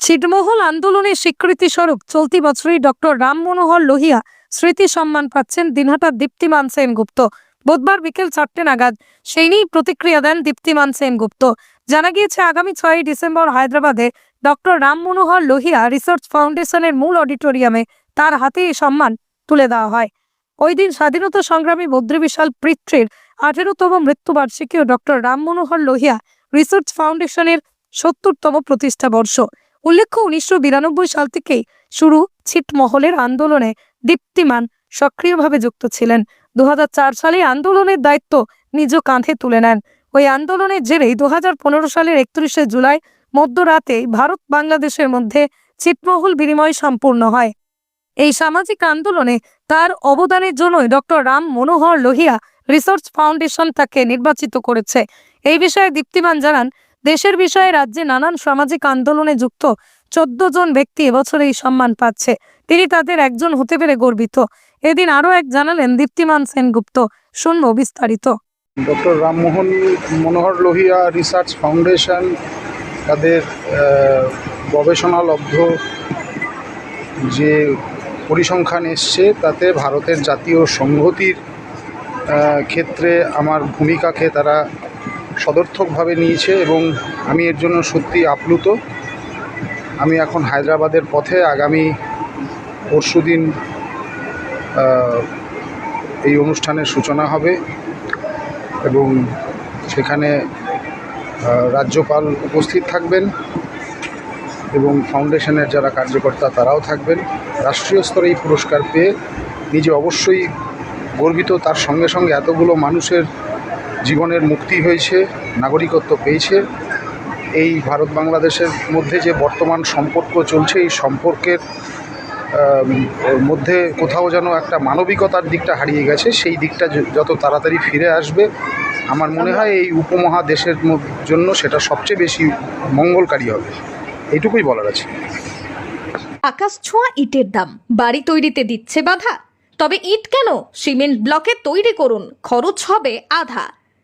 ছিটমহল আন্দোলনের স্বীকৃতি স্বরূপ চলতি বছরই ডক্টর রাম মনোহর লোহিয়া স্মৃতি সম্মান পাচ্ছেন দিনহাটার দীপ্তিমান সেনগুপ্ত। বুধবার বিকেল চারটে নাগাদ সেই নিয়েই প্রতিক্রিয়া দেন দীপ্তিমান সেনগুপ্ত। জানা গিয়েছে, আগামী ছয়ই ডিসেম্বর হায়দ্রাবাদে ডক্টর রাম মনোহর লোহিয়া রিসার্চ ফাউন্ডেশনের মূল অডিটোরিয়ামে তার হাতে এই সম্মান তুলে দেওয়া হয়। ওই দিন স্বাধীনতা সংগ্রামী বদ্রী বিশাল পৃথ্বীর আঠেরোতম মৃত্যুবার্ষিকী ও ডক্টর রাম মনোহর লোহিয়া রিসার্চ ফাউন্ডেশনের সত্তরতম প্রতিষ্ঠা বর্ষ। উল্লেখ্য, উনিশশো বিরানব্বই সাল থেকেই শুরু ছিটমহলের আন্দোলনে দীপ্তিমান সক্রিয়ভাবে যুক্ত ছিলেন। দু সালে আন্দোলনের দায়িত্ব নিজ কাঁধে তুলে নেন। ওই আন্দোলনের জেরেই দু সালের একত্রিশে জুলাই মধ্যরাতে ভারত বাংলাদেশের মধ্যে ছিটমহল বিনিময় সম্পূর্ণ হয়। এই সামাজিক আন্দোলনে তার অবদানের জন্যই doctor Ram Manohar Lohia research foundation তাকে নির্বাচিত করেছে। এই বিষয়ে দীপ্তিমান জানান দেশের বিষয়ে রাজ্যে নানান সামাজিক আন্দোলনে যুক্ত চোদ্দ জন ব্যক্তি এবছর এই সম্মান পাচ্ছে। তিনি তাদের একজন হতে পেরে গর্বিত। এদিন আরও এক জানালেন দীপ্তিমান সেনগুপ্ত। শুনব বিস্তারিত। Doctor Rammohan Manohar Lohia research foundation, তাদের গবেষণালব্ধ যে পরিসংখ্যান এসছে, তাতে ভারতের জাতীয় সংহতির ক্ষেত্রে আমার ভূমিকাকে তারা সদর্থকভাবে নিয়েছে এবং আমি এর জন্য সত্যি আপ্লুত। আমি এখন হায়দ্রাবাদের পথে আগামী পরশুদিন আহ, এই অনুষ্ঠানের সূচনা হবে এবং সেখানে রাজ্যপাল উপস্থিত থাকবেন এবং ফাউন্ডেশনের যারা কার্যকর্তা তারাও থাকবেন। রাষ্ট্রীয় স্তরে এই পুরস্কার পেয়ে নিজে অবশ্যই গর্বিত। তার সঙ্গে সঙ্গে এতগুলো মানুষের জীবনের মুক্তি হয়েছে, নাগরিকত্ব পেয়েছে। এই ভারত বাংলাদেশের মধ্যে যে বর্তমান সম্পর্ক চলছে, এই সম্পর্কের মধ্যে কোথাও যেন একটা মানবিকতার দিকটা হারিয়ে গেছে, সেই দিকটা যত তাড়াতাড়ি ফিরে আসবে, আমার মনে হয় এই উপমহাদেশের জন্য সেটা সবচেয়ে বেশি মঙ্গলকারী হবে। এইটুকুই বলার আছে। আকাশ ছোঁয়া ইটের দাম, বাড়ি তৈরিতে দিচ্ছে বাধা। তবে ইট কেন? সিমেন্ট ব্লকে তৈরি করুন, খরচ হবে আধা।